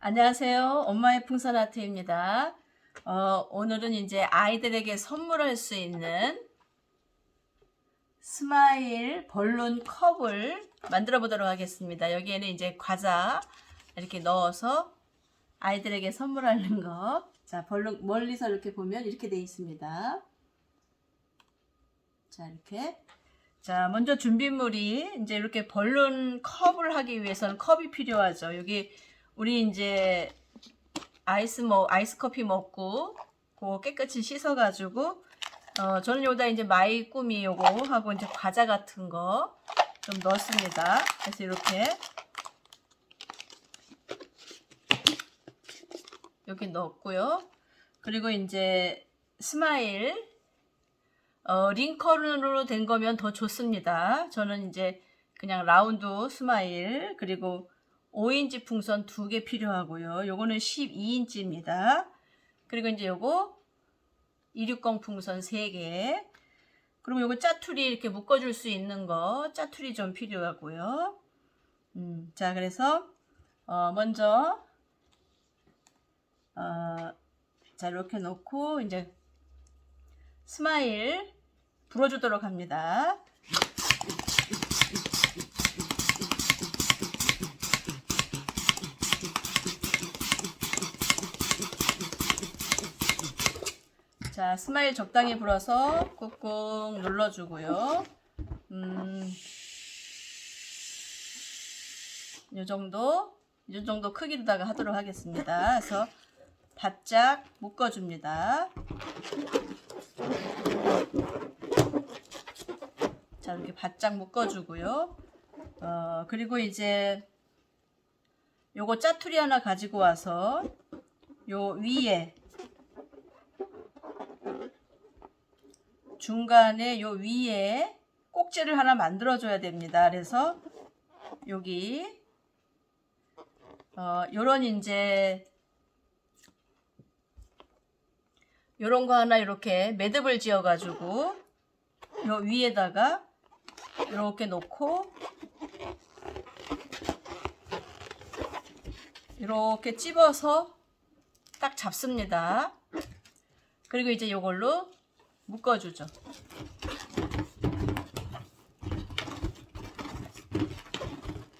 안녕하세요. 엄마의 풍선 아트입니다. 어, 오늘은 이제 아이들에게 선물할 수 있는 스마일 벌룬 컵을 만들어 보도록 하겠습니다. 여기에는 이제 과자 이렇게 넣어서 아이들에게 선물하는 거. 자, 벌룬 멀리서 이렇게 보면 이렇게 돼 있습니다. 자, 이렇게. 자, 먼저 준비물이 이제 이렇게 벌룬 컵을 하기 위해서는 컵이 필요하죠. 여기 우리 이제 아이스 먹 아이스 커피 먹고 그거 깨끗이 씻어 가지고 어 저는 여기다 이제 마이 꾸미 요거 하고 이제 과자 같은 거 좀 넣습니다. 그래서 이렇게 여기 넣었고요. 그리고 이제 스마일 어, 링컨으로 된 거면 더 좋습니다. 저는 이제 그냥 라운드 스마일 그리고 5인치 풍선 2개 필요하고요. 요거는 12인치입니다. 그리고 이제 요거 260 풍선 3개. 그리고 요거 짜투리 이렇게 묶어줄 수 있는 거 짜투리 좀 필요하고요. 음, 자 그래서 어, 먼저 어, 자 이렇게 놓고 이제 스마일 불어주도록 합니다. 자, 스마일 적당히 불어서 꾹꾹 눌러주고요. 음, 요 정도, 요 정도 크기로다가 하도록 하겠습니다. 그래서 바짝 묶어줍니다. 자, 이렇게 바짝 묶어주고요. 어, 그리고 이제 요거 짜투리 하나 가지고 와서 요 위에 중간에 요 위에 꼭지를 하나 만들어 줘야 됩니다. 그래서 여기 어 요런 이제 요런 거 하나 이렇게 매듭을 지어 가지고 요 위에다가 이렇게 놓고 이렇게 찝어서 딱 잡습니다. 그리고 이제 요걸로 묶어주죠.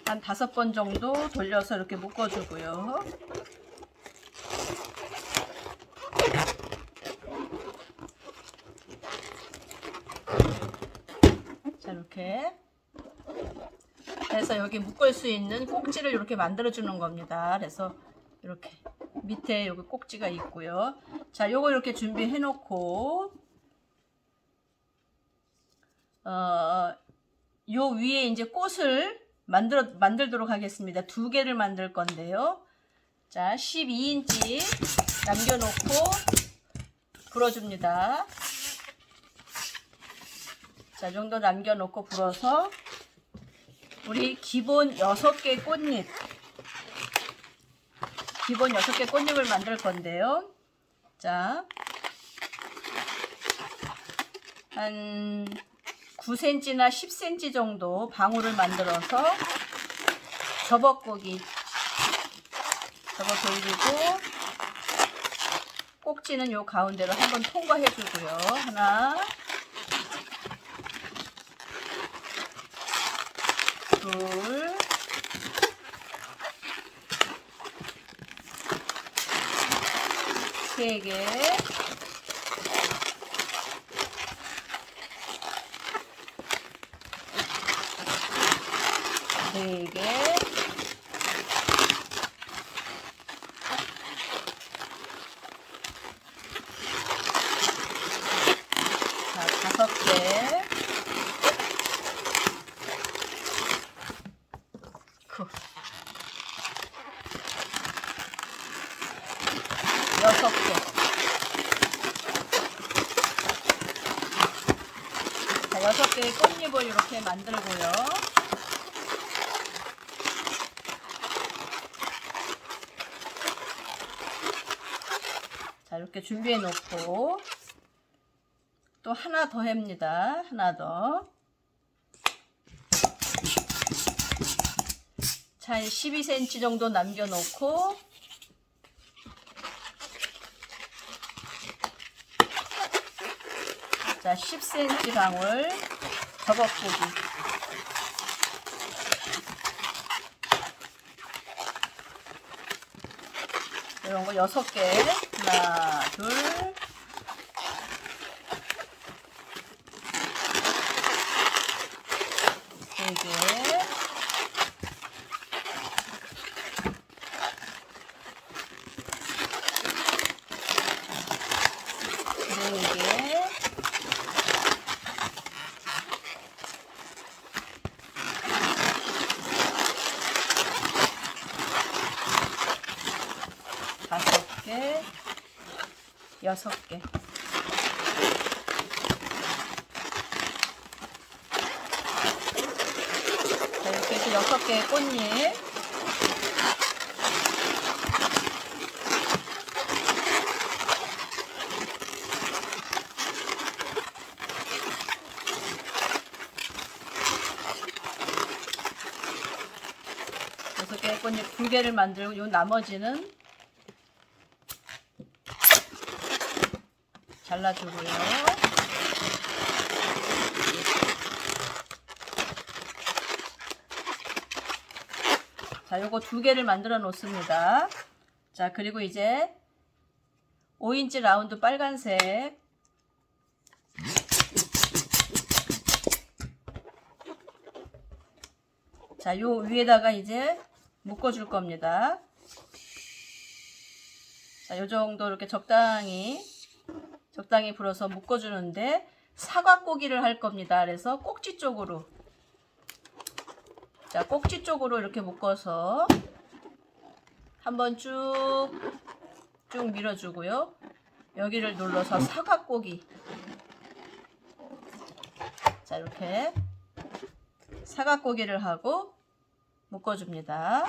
한 다섯 번 정도 돌려서 이렇게 묶어주고요. 자, 이렇게 해서 여기 묶을 수 있는 꼭지를 이렇게 만들어 주는 겁니다. 그래서 이렇게 밑에 여기 꼭지가 있고요. 자, 요거 이렇게 준비해 놓고 어, 요 위에 이제 꽃을 만들어 만들도록 하겠습니다. 두 개를 만들 건데요. 자, 12인치 남겨 놓고 불어 줍니다. 자, 이 정도 남겨 놓고 불어서 우리 기본 6개 꽃잎 기본 6개 꽃잎을 만들 건데요. 자, 한 9cm나 10cm 정도 방울을 만들어서 접어고기. 접어 돌리고 꼭지는 요 가운데로 한번 통과해 주고요. 하나. 둘 세 개, 네 개, 자, 다섯 개, 그, 개. 자, 여섯 개의 꽃잎을 이렇게 만들고요. 자, 이렇게 준비해 놓고 또 하나 더 합니다. 하나 더. 자, 12cm 정도 남겨놓고 자, 10cm 방울 버섯고기. 이런 거 여섯 개. 하나, 둘. 세 개. 6개. 자, 이렇게 해서 6개의 꽃잎. 여섯 개의 꽃잎 두 개를 만들고 요 나머지는 잘라주고요. 자, 요거 두 개를 만들어 놓습니다. 자, 그리고 이제 5인치 라운드 빨간색 자, 요 위에다가 이제 묶어 줄 겁니다. 자, 요 정도 이렇게 적당히 적당히 불어서 묶어주는데 사과고기를 할 겁니다. 그래서 꼭지 쪽으로 자 꼭지 쪽으로 이렇게 묶어서 한번 쭉쭉 밀어주고요. 여기를 눌러서 사과고기 자 이렇게 사과고기를 하고 묶어줍니다.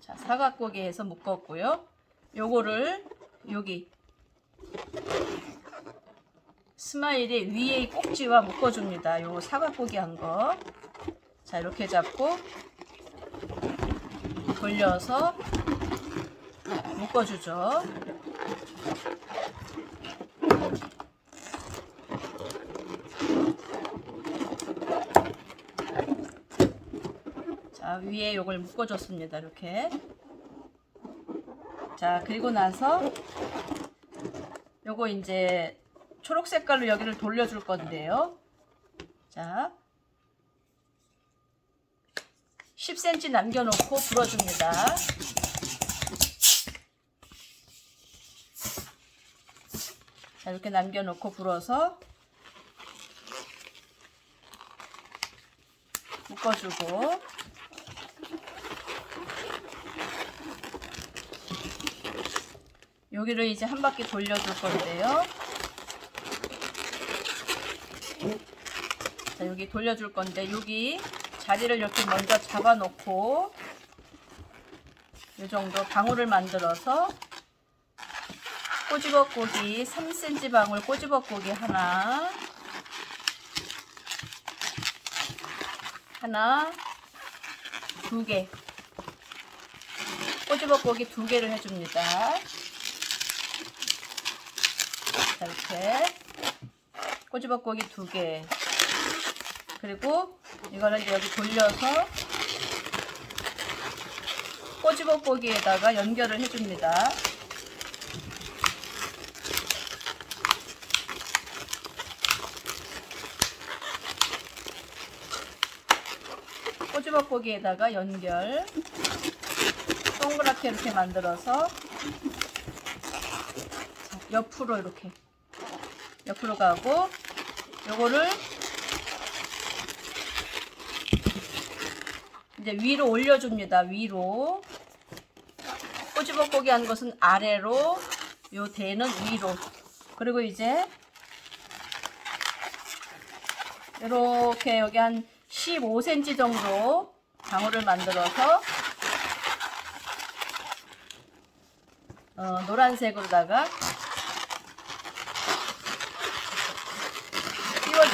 자, 사각고기에서 묶었고요. 요거를 여기 스마일이 위에 꼭지와 묶어줍니다. 요 사각고기 한 거. 자, 이렇게 잡고 돌려서 묶어주죠. 자, 위에 요걸 묶어줬습니다. 이렇게. 자, 그리고 나서 요거 이제 초록 색깔로 여기를 돌려줄 건데요. 자, 10cm 남겨놓고 불어줍니다. 자, 이렇게 남겨놓고 불어서 묶어주고 여기를 이제 한 바퀴 돌려줄 건데요. 자, 여기 돌려줄 건데 여기 자리를 이렇게 먼저 잡아 놓고 이 정도 방울을 만들어서 꼬집어고기 3cm 방울 꼬집어고기 하나 하나 두개 꼬집어고기 두 개를 해줍니다. 자, 이렇게 꼬집어고기 두 개. 그리고 이제 여기 돌려서 꼬집어고기에다가 연결을 해줍니다. 꼬집어고기에다가 연결. 동그랗게 이렇게 만들어서 옆으로 이렇게 옆으로 가고 요거를 이제 위로 올려줍니다. 위로 꼬집어고기 한 것은 아래로 요 대는 위로 그리고 이제 이렇게 여기 한 15cm 정도 방울을 만들어서 어, 노란색으로다가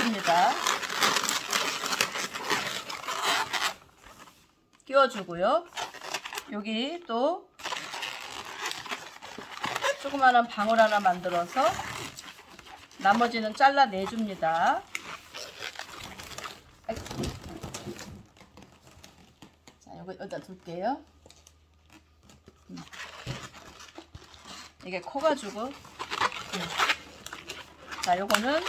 띄워줍니다. 끼워주고요. 여기 또 조그마한 방울 하나 만들어서 나머지는 잘라 내줍니다. 아이고. 자, 요거 여기다 둘게요. 음. 이게 커가지고. 음. 자, 요거는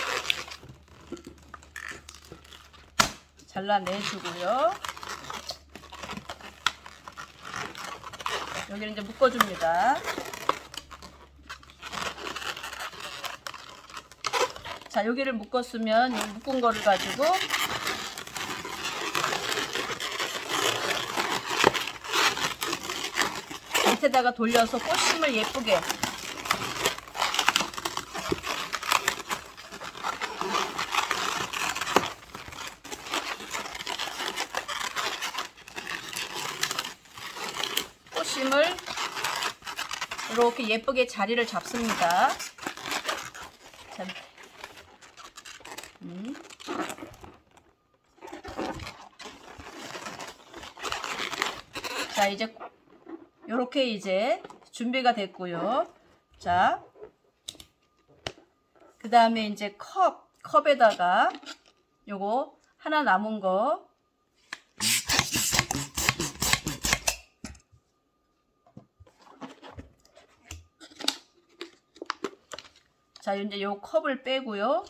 잘라내주고요. 여기는 이제 묶어줍니다. 자, 여기를 묶었으면 이 묶은 거를 가지고 밑에다가 돌려서 꽃심을 예쁘게 꽃심을 이렇게 예쁘게 자리를 잡습니다. 자, 음. 자, 이제 요렇게 이제 준비가 됐고요. 자, 그 다음에 이제 컵, 컵에다가 요거 하나 남은 거 자, 이제 요 컵을 빼고요.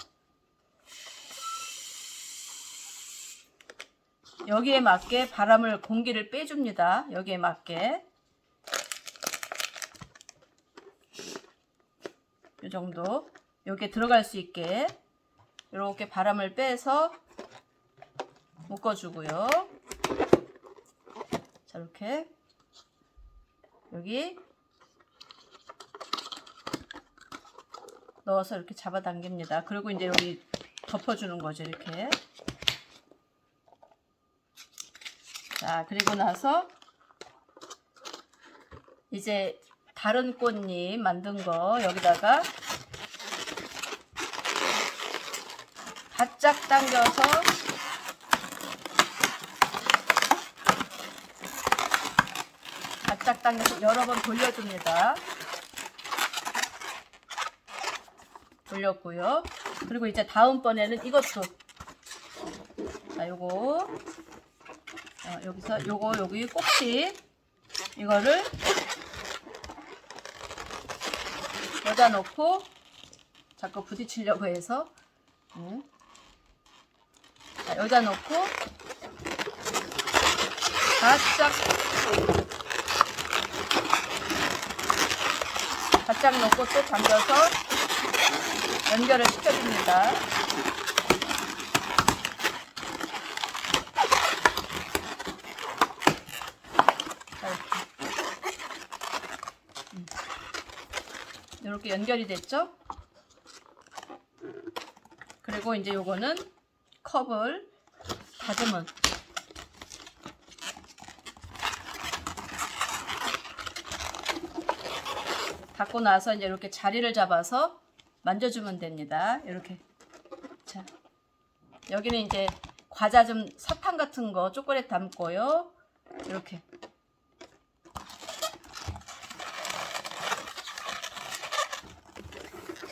여기에 맞게 바람을 공기를 빼줍니다. 여기에 맞게 이 정도 여기에 들어갈 수 있게 이렇게 바람을 빼서 묶어주고요. 자 이렇게 여기 넣어서 이렇게 잡아당깁니다. 그리고 이제 여기 덮어주는 거죠 이렇게. 자, 그리고 나서 이제 다른 꽃잎 만든 거 여기다가 바짝 당겨서 바짝 당겨서 여러 번 돌려줍니다. 돌렸고요. 그리고 이제 다음번에는 이것도 자, 요거 어, 여기서 요거 여기 꼭지 이거를 여기다 놓고 자꾸 부딪히려고 해서 네. 자, 여기다 놓고 바짝 바짝 놓고 또 당겨서 연결을 시켜줍니다. 자, 이렇게. 음. 연결이 됐죠? 그리고 이제 요거는 컵을 다듬은 닫고 나서 이제 이렇게 자리를 잡아서 만져주면 됩니다. 이렇게 자 여기는 이제 과자 좀 사탕 같은 거 초콜릿 담고요. 이렇게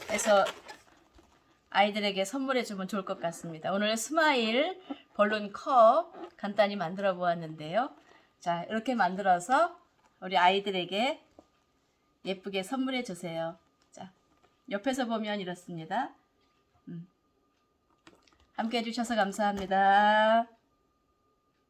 해서 아이들에게 선물해 주면 좋을 것 같습니다. 오늘 스마일 벌룬 컵 간단히 만들어 보았는데요. 자, 이렇게 만들어서 우리 아이들에게 예쁘게 선물해 주세요. 자, 옆에서 보면 이렇습니다. 음. 함께 해주셔서 감사합니다.